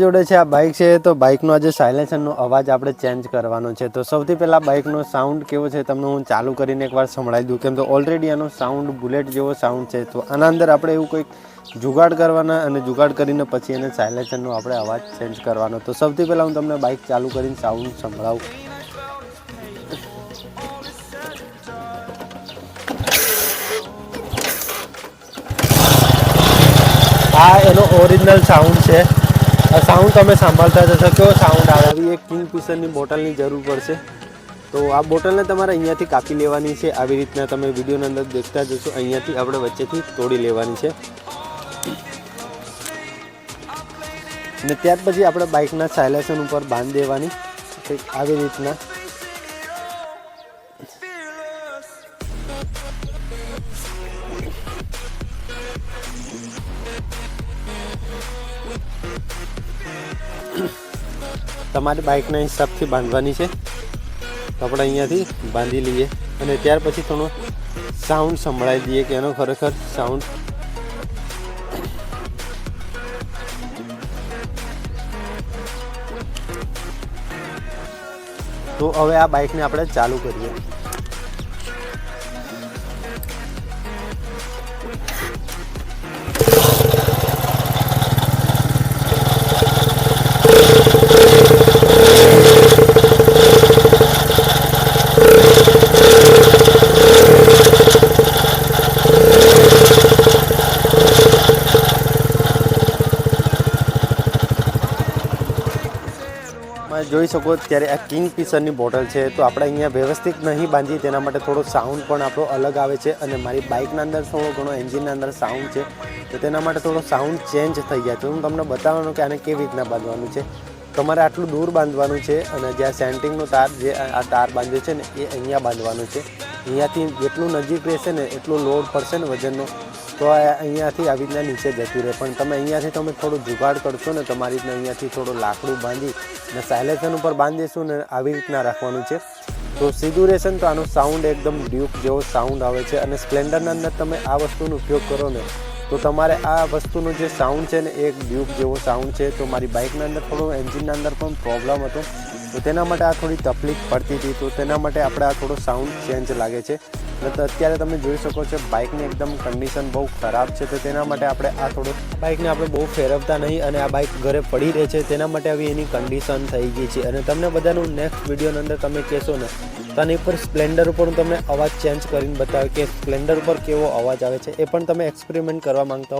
જોડે છે આ બાઇક છે, તો બાઇકનો આજે સાયલેન્સરનો અવાજ આપણે ચેન્જ કરવાનો છે. તો સૌથી પહેલાં બાઇકનો સાઉન્ડ કેવો છે, તમને હું ચાલુ કરીને એકવાર સંભળાવી દઉં. કેમ તો ઓલરેડી આનો સાઉન્ડ બુલેટ જેવો સાઉન્ડ છે, તો આના અંદર આપણે એવું કંઈક જુગાડ કરવાના અને જુગાડ કરીને પછી એને સાયલેન્સરનો આપણે અવાજ ચેન્જ કરવાનો. તો સૌથી પહેલાં હું તમને બાઇક ચાલુ કરીને સાઉન્ડ સંભળાવું. આ એનો ઓરિજિનલ સાઉન્ડ છે. સાઉન્ડ તમે સાંભળતા જશો કેવો સાઉન્ડ આવે? એક કિંગ બોટલની જરૂર પડશે. તો આ બોટલને તમારે અહીંયાથી કાપી લેવાની છે. આવી રીતના તમે વિડીયોની અંદર દેખતા જશો અહીંયાથી આપણે વચ્ચેથી તોડી લેવાની છે. અને ત્યાર પછી આપણે બાઇકના સાયલેશન ઉપર બાંધી દેવાની. આવી રીતના તમારે બાઇકના હિસાબથી બાંધવાની છે. તો આપણે અહીંયાથી બાંધી લઈએ. અને ત્યાર પછી થોડો સાઉન્ડ સંભળાવી દઈએ કે એનો ખરેખર સાઉન્ડ. તો હવે આ બાઇકને આપણે ચાલુ કરીએ. તમે જોઈ શકો ત્યારે આ કિંગ ફિશરની બોટલ છે. તો આપણે અહીંયા વ્યવસ્થિત નહીં બાંધી તેના માટે થોડો સાઉન્ડ પણ આપણો અલગ આવે છે અને મારી બાઇકના અંદર થોડો ઘણો એન્જિનના અંદર સાઉન્ડ છે. તો તેના માટે થોડો સાઉન્ડ ચેન્જ થઈ જાય તો હું તમને બતાવવાનું કે આને કેવી રીતના બાંધવાનું છે. તમારે આટલું દૂર બાંધવાનું છે અને જ્યાં સેન્ટિંગનો તાર જે આ તાર બાંધ્યો છે ને, એ અહીંયા બાંધવાનું છે. અહીંયાથી જેટલું નજીક રહેશે ને, એટલું લોડ પડશે ને વજનનો. તો અહીંયાથી આવી રીતના નીચે જતું રહે. પણ તમે અહીંયાથી તમે થોડું જુગાડ કરશો ને તમારી રીતના અહીંયાથી થોડું લાકડું બાંધી ને સાયલેશન ઉપર બાંધીશું ને આવી રીતના રાખવાનું છે. તો સીધું રહેશે ને તો આનો સાઉન્ડ એકદમ ડ્યુક જેવો સાઉન્ડ આવે છે અને સ્પ્લેન્ડરના અંદર તમે આ વસ્તુનો ઉપયોગ કરો ને, તો તમારે આ વસ્તુનો જે સાઉન્ડ છે ને એક ડ્યુક જેવો સાઉન્ડ છે. તો મારી બાઇકના અંદર થોડો એન્જિનના અંદર પણ પ્રોબ્લેમ હતો. તો તેના માટે આ થોડી તકલીફ પડતી હતી. તો તેના માટે આપણે આ થોડો સાઉન્ડ ચેન્જ લાગે છે. તો અત્યારે તમે જોઈ શકો છો બાઇકની એકદમ કન્ડિશન બહુ ખરાબ છે, તો તેના માટે આપણે આ થોડું બાઇકને આપણે બહુ ફેરવતા નહીં અને આ બાઇક ઘરે પડી રહે છે, તેના માટે આવી એની કન્ડિશન થઈ ગઈ છે. અને તમને બધાનું નેક્સ્ટ વિડીયોની અંદર તમે કહેશો ને, તો આની ઉપર સ્પ્લેન્ડર ઉપર હું તમને અવાજ ચેન્જ કરીને બતાવ્યો કે સ્પ્લેન્ડર ઉપર કેવો અવાજ આવે છે, એ પણ તમે એક્સપેરિમેન્ટ કરવા માંગતા